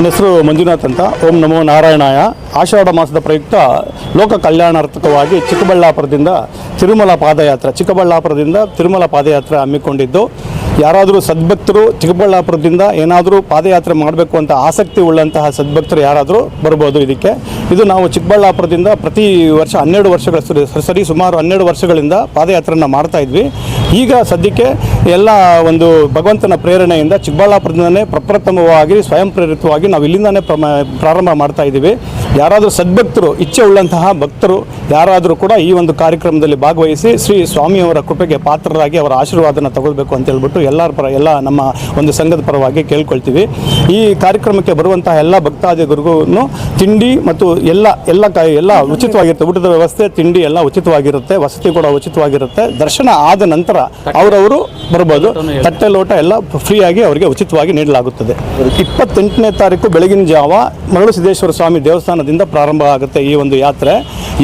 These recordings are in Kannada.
ನನ್ನ ಹೆಸರು ಮಂಜುನಾಥ್ ಅಂತ. ಓಂ ನಮೋ ನಾರಾಯಣಾಯ. ಆಷಾಢ ಮಾಸದ ಪ್ರಯುಕ್ತ ಲೋಕ ಕಲ್ಯಾಣಾರ್ಥಕವಾಗಿ ಚಿಕ್ಕಬಳ್ಳಾಪುರದಿಂದ ತಿರುಮಲ ಪಾದಯಾತ್ರೆ, ಚಿಕ್ಕಬಳ್ಳಾಪುರದಿಂದ ತಿರುಮಲ ಪಾದಯಾತ್ರೆ ಹಮ್ಮಿಕೊಂಡಿದ್ದು ಯಾರಾದರೂ ಸದ್ಭಕ್ತರು ಚಿಕ್ಕಬಳ್ಳಾಪುರದಿಂದ ಏನಾದರೂ ಪಾದಯಾತ್ರೆ ಮಾಡಬೇಕು ಅಂತ ಆಸಕ್ತಿ ಉಳ್ಳಂತಹ ಸದ್ಭಕ್ತರು ಯಾರಾದರೂ ಬರ್ಬೋದು ಇದಕ್ಕೆ. ಇದು ನಾವು ಚಿಕ್ಕಬಳ್ಳಾಪುರದಿಂದ ಪ್ರತಿ ವರ್ಷ ಹನ್ನೆರಡು ವರ್ಷಗಳ ಸರಿ- ಸುಮಾರು ಹನ್ನೆರಡು ವರ್ಷಗಳಿಂದ ಪಾದಯಾತ್ರೆಯನ್ನು ಮಾಡ್ತಾ ಇದ್ವಿ. ಈಗ ಸದ್ಯಕ್ಕೆ ಎಲ್ಲ ಒಂದು ಭಗವಂತನ ಪ್ರೇರಣೆಯಿಂದ ಚಿಕ್ಕಬಳ್ಳಾಪುರದಿಂದನೇ ಪ್ರಪ್ರಥಮವಾಗಿ ಸ್ವಯಂ ಪ್ರೇರಿತವಾಗಿ ನಾವು ಇಲ್ಲಿಂದನೇ ಪ್ರಾರಂಭ ಮಾಡ್ತಾ ಇದ್ದೀವಿ. ಯಾರಾದರೂ ಸದ್ಭಕ್ತರು, ಇಚ್ಛೆ ಉಳ್ಳಂತಹ ಭಕ್ತರು ಯಾರಾದರೂ ಕೂಡ ಈ ಒಂದು ಕಾರ್ಯಕ್ರಮದಲ್ಲಿ ಭಾಗವಹಿಸಿ ಶ್ರೀ ಸ್ವಾಮಿಯವರ ಕೃಪೆಗೆ ಪಾತ್ರರಾಗಿ ಅವರ ಆಶೀರ್ವಾದನ ತಗೊಳ್ಬೇಕು ಅಂತ ಹೇಳ್ಬಿಟ್ಟು ಎಲ್ಲರ ಪರ, ಎಲ್ಲ ನಮ್ಮ ಒಂದು ಸಂಘದ ಪರವಾಗಿ ಕೇಳ್ಕೊಳ್ತೀವಿ. ಈ ಕಾರ್ಯಕ್ರಮಕ್ಕೆ ಬರುವಂತಹ ಎಲ್ಲ ಭಕ್ತಾದಿಗಳಿಗೂ ತಿಂಡಿ ಮತ್ತು ಎಲ್ಲ ಎಲ್ಲ ಎಲ್ಲ ಉಚಿತವಾಗಿರುತ್ತೆ. ಊಟದ ವ್ಯವಸ್ಥೆ, ತಿಂಡಿ ಎಲ್ಲ ಉಚಿತವಾಗಿರುತ್ತೆ, ವಸತಿ ಕೂಡ ಉಚಿತವಾಗಿರುತ್ತೆ. ದರ್ಶನ ಆದ ನಂತರ ಅವರವರು ಬರ್ಬೋದು. ತಟ್ಟೆ ಲೋಟ ಎಲ್ಲ ಫ್ರೀಯಾಗಿ ಅವರಿಗೆ ಉಚಿತವಾಗಿ ನೀಡಲಾಗುತ್ತದೆ. ಇಪ್ಪತ್ತೆಂಟನೇ ತಾರೀಕು ಬೆಳಗಿನ ಜಾವ ಮರಳು ಸಿದ್ದೇಶ್ವರ ಸ್ವಾಮಿ ದೇವಸ್ಥಾನದಿಂದ ಪ್ರಾರಂಭ ಆಗುತ್ತೆ ಈ ಒಂದು ಯಾತ್ರೆ.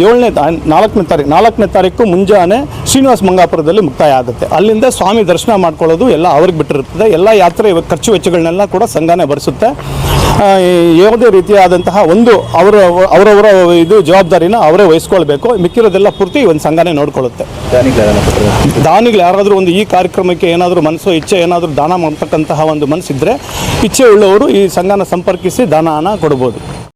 ಏಳನೇ ನಾಲ್ಕನೇ ತಾರೀಕು ನಾಲ್ಕನೇ ತಾರೀಕು ಮುಂಜಾನೆ ಶ್ರೀನಿವಾಸ ಮಂಗಾಪುರದಲ್ಲಿ ಮುಕ್ತಾಯ ಆಗುತ್ತೆ ಅಲ್ಲಿಂದ ಸ್ವಾಮಿ ದರ್ಶನ ಮಾಡ್ಕೊಳ್ಳೋದು ಎಲ್ಲ ಅವ್ರಿಗೆ ಬಿಟ್ಟಿರುತ್ತದೆ. ಎಲ್ಲ ಯಾತ್ರೆ ಖರ್ಚು ವೆಚ್ಚಗಳನ್ನೆಲ್ಲ ಕೂಡ ಸಂಘನೇ ಭರಿಸುತ್ತೆ. ಯಾವುದೇ ರೀತಿಯಾದಂತಹ ಒಂದು ಅವರ, ಅವರವರ ಇದು ಜವಾಬ್ದಾರಿನ ಅವರೇ ವಹಿಸ್ಕೊಳ್ಬೇಕು. ಮಿಕ್ಕಿರೋದೆಲ್ಲ ಪೂರ್ತಿ ಒಂದು ಸಂಘನೇ ನೋಡ್ಕೊಳ್ಳುತ್ತೆ. ದಾನಿಗಳು ಯಾರಾದರೂ ಒಂದು ಈ ಕಾರ್ಯಕ್ರಮಕ್ಕೆ ಏನಾದರೂ ಮನಸ್ಸು, ಇಚ್ಛೆ ಏನಾದರೂ ದಾನ ಮಾಡ್ತಕ್ಕಂತಹ ಒಂದು ಮನಸ್ಸಿದ್ರೆ ಇಚ್ಛೆ ಉಳ್ಳವರು ಈ ಸಂಘನ ಸಂಪರ್ಕಿಸಿ ದಾನನ ಕೊಡ್ಬೋದು.